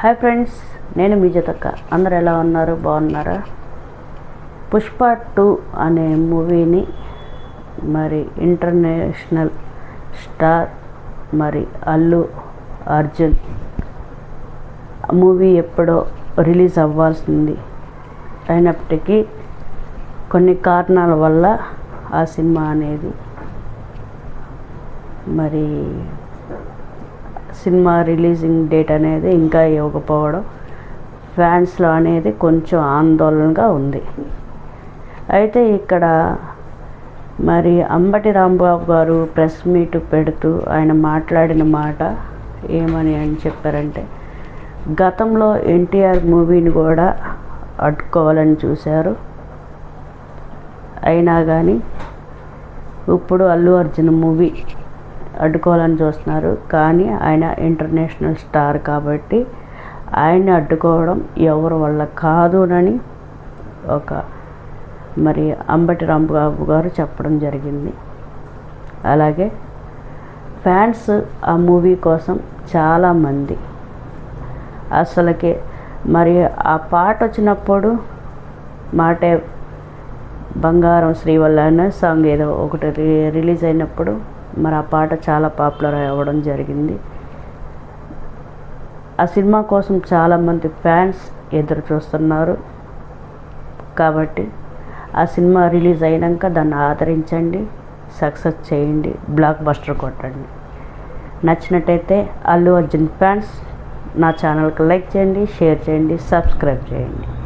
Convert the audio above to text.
Hi friends నేను మీ జతక్క. అందరు ఎలా ఉన్నారు? బాగున్నారా? పుష్ప టూ అనే మూవీని మరి ఇంటర్నేషనల్ స్టార్ మరి అల్లు అర్జున్ మూవీ ఎప్పుడో రిలీజ్ అవ్వాల్సింది. అయినప్పటికీ కొన్ని కారణాల వల్ల ఆ సినిమా అనేది మరి సినిమా రిలీజింగ్ డేట్ అనేది ఇంకా ఇవ్వకపోవడం ఫ్యాన్స్లో అనేది కొంచెం ఆందోళనగా ఉంది. అయితే ఇక్కడ మరి అంబటి రాంబాబు గారు ప్రెస్ మీట్ పెడుతూ ఆయన మాట్లాడిన మాట ఏమని అని చెప్పారంటే గతంలో ఎన్టీఆర్ మూవీని కూడా అడ్డుకోవాలని చూశారు. అయినా కానీ ఇప్పుడు అల్లు అర్జున్ మూవీ అడ్డుకోవాలని చూస్తున్నారు. కానీ ఆయన ఇంటర్నేషనల్ స్టార్ కాబట్టి ఆయన్ని అడ్డుకోవడం ఎవరి వల్ల కాదునని ఒక మరి అంబటి రాంబాబు గారు చెప్పడం జరిగింది. అలాగే ఫ్యాన్స్ ఆ మూవీ కోసం చాలామంది. అసలుకి మరి ఆ పాట వచ్చినప్పుడు మాటే బంగారం శ్రీవల్ల అనే సాంగ్ ఏదో ఒకటి రి- రిలీజ్ అయినప్పుడు మరి ఆ పాట చాలా పాపులర్ అవ్వడం జరిగింది. ఆ సినిమా కోసం చాలామంది ఫ్యాన్స్ ఎదురు చూస్తున్నారు. కాబట్టి ఆ సినిమా రిలీజ్ అయినాక దాన్ని ఆదరించండి సక్సెస్ చేయండి బ్లాక్ బస్టర్ కొట్టండి. నచ్చినట్టయితే అల్లు అర్జున్ ఫ్యాన్స్ నా ఛానల్కి లైక్ చేయండి షేర్ చేయండి సబ్స్క్రైబ్ చేయండి.